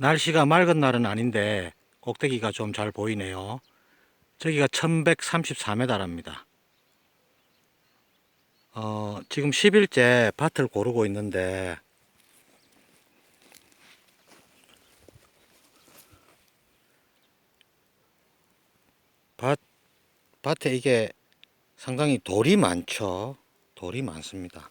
날씨가 맑은 날은 아닌데 꼭대기가 좀 잘 보이네요. 저기가 1134m랍니다. 어, 지금 10일째 밭을 고르고 있는데 밭, 밭에 이게 상당히 돌이 많죠. 돌이 많습니다.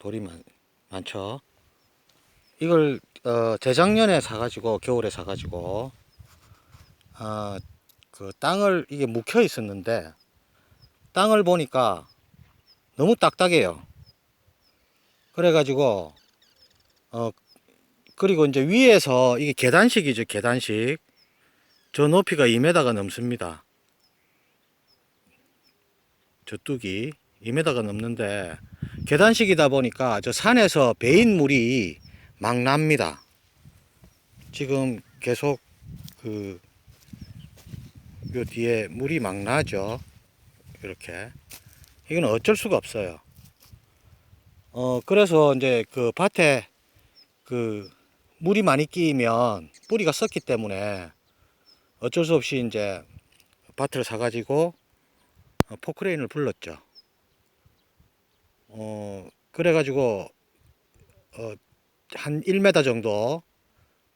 돌이 많, 많죠. 이걸 어, 재작년에 사가지고 겨울에 사가지고 어, 그 땅을 이게 묵혀 있었는데 땅을 보니까 너무 딱딱해요. 그래가지고 어 그리고 이제 위에서 이게 계단식이죠 계단식 저 높이가 2m가 넘습니다. 저 뚝이 2m가 넘는데 계단식이다 보니까 저 산에서 베인 물이 막 납니다. 지금 계속 그, 요 뒤에 물이 막 나죠. 이렇게. 이건 어쩔 수가 없어요. 어, 그래서 이제 그 밭에 그 물이 많이 끼면 뿌리가 썩기 때문에 어쩔 수 없이 이제 밭을 사가지고 어, 포크레인을 불렀죠. 어, 그래가지고, 어, 한 1m 정도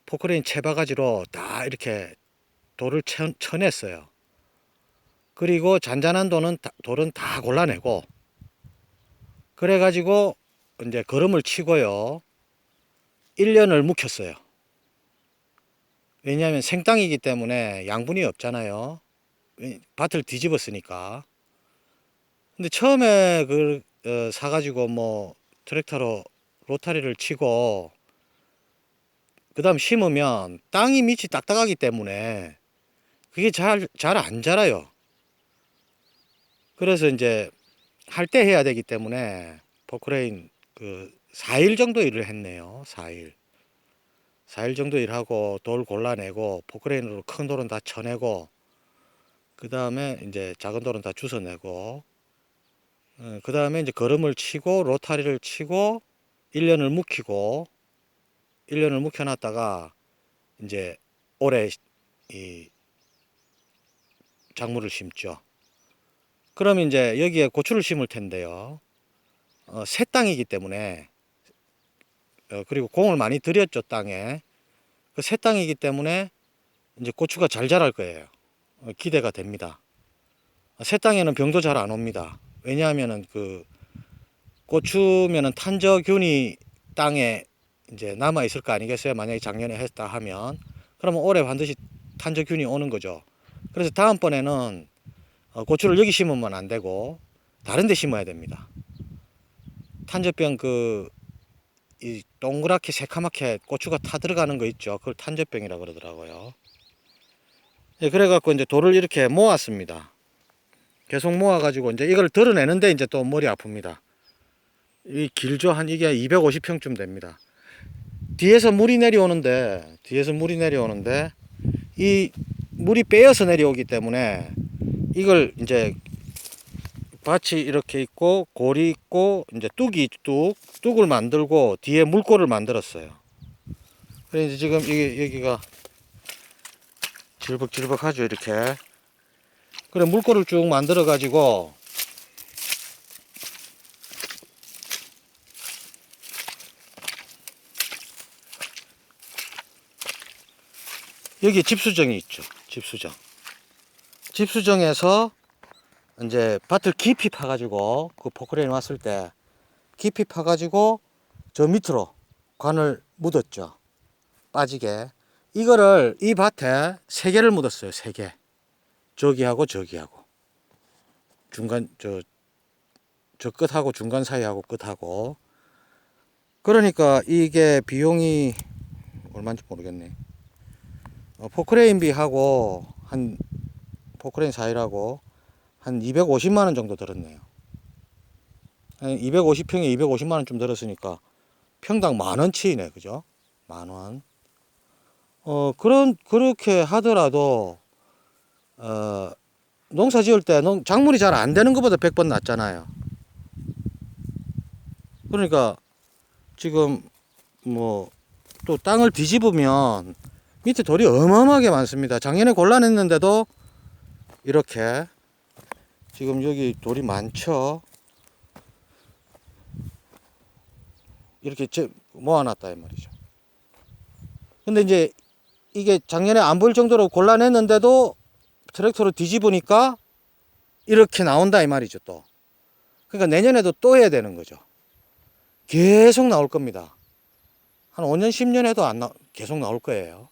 포크레인 채바가지로 다 이렇게 돌을 쳐, 쳐냈어요. 그리고 잔잔한 돌은, 다- 돌은 다 골라내고, 그래가지고 이제 걸음을 치고요. 1년을 묵혔어요. 왜냐하면 생땅이기 때문에 양분이 없잖아요. 왜- 밭을 뒤집었으니까. 근데 처음에 그 어, 사가지고 뭐 트랙터로 로타리를 치고 그 다음 심으면 땅이 밑이 딱딱하기 때문에 그게 잘 잘 안 자라요. 그래서 이제 할 때 해야 되기 때문에 포크레인 그 4일 정도 일을 했네요. 4일. 4일 정도 일하고 돌 골라내고 포크레인으로 큰 돌은 다 쳐내고 그 다음에 이제 작은 돌은 다 주워내고 그 다음에 이제 걸음을 치고 로타리를 치고 1년을 묵히고 1년을 묵혀놨다가 이제 올해 이 작물을 심죠. 그럼 이제 여기에 고추를 심을 텐데요. 어, 새 땅이기 때문에 어, 그리고 공을 많이 들였죠 땅에 그 새 땅이기 때문에 이제 고추가 잘 자랄 거예요. 어, 기대가 됩니다. 새 땅에는 병도 잘 안 옵니다. 왜냐하면은 그 고추면은 탄저균이 땅에 이제 남아 있을 거 아니겠어요? 만약에 작년에 했다 하면 그러면 올해 반드시 탄저균이 오는 거죠. 그래서 다음번에는 어, 고추를 여기 심으면 안 되고 다른 데 심어야 됩니다. 탄저병 그 이 동그랗게 새카맣게 고추가 타 들어가는 거 있죠. 그걸 탄저병이라 그러더라고요. 예, 그래갖고 이제 돌을 이렇게 모았습니다. 계속 모아가지고 이제 이걸 드러내는데 이제 또 머리 아픕니다. 이 길죠 한 이게 250평쯤 됩니다. 뒤에서 물이 내려오는데 뒤에서 물이 내려오는데 이 물이 빼어서 내려오기 때문에 이걸 이제 밭이 이렇게 있고 골이 있고 이제 뚝이 뚝 뚝을 만들고 뒤에 물골을 만들었어요. 그래서 지금 이게 여기가 질벅질벅하죠 이렇게. 그래 물골을 쭉 만들어 가지고 여기 집수정이 있죠. 집수정. 집수정에서 이제 밭을 깊이 파가지고 그 포크레인 왔을 때 깊이 파가지고 저 밑으로 관을 묻었죠. 빠지게. 이거를 이 밭에 세 개를 묻었어요. 세 개. 저기하고 저기하고. 중간 저, 저 끝하고 중간 사이하고 끝하고. 그러니까 이게 비용이 얼마인지 모르겠네. 어, 포크레인비하고 한 포크레인 사이라고 한 250만 원 정도 들었네요. 250평에 250만 원 좀 들었으니까 평당 만 원치이네, 그죠? 만 원. 어 그런 그렇게 하더라도 어 농사 지을 때 농, 작물이 잘 안 되는 것보다 100번 낫잖아요. 그러니까 지금 뭐 또 땅을 뒤집으면 밑에 돌이 어마어마하게 많습니다. 작년에 곤란했는데도 이렇게 지금 여기 돌이 많죠. 이렇게 제- 모아놨다 이 말이죠. 근데 이제 이게 작년에 안 보일 정도로 곤란했는데도 트랙터로 뒤집으니까 이렇게 나온다 이 말이죠 또. 그러니까 내년에도 또 해야 되는 거죠. 계속 나올 겁니다. 한 5년 10년 해도 안 나, 계속 나올 거예요.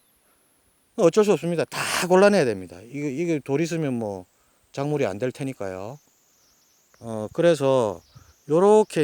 어쩔 수 없습니다. 다 곤란해야 됩니다. 이게, 이게 돌 있으면 뭐 작물이 안 될 테니까요. 어, 그래서 요렇게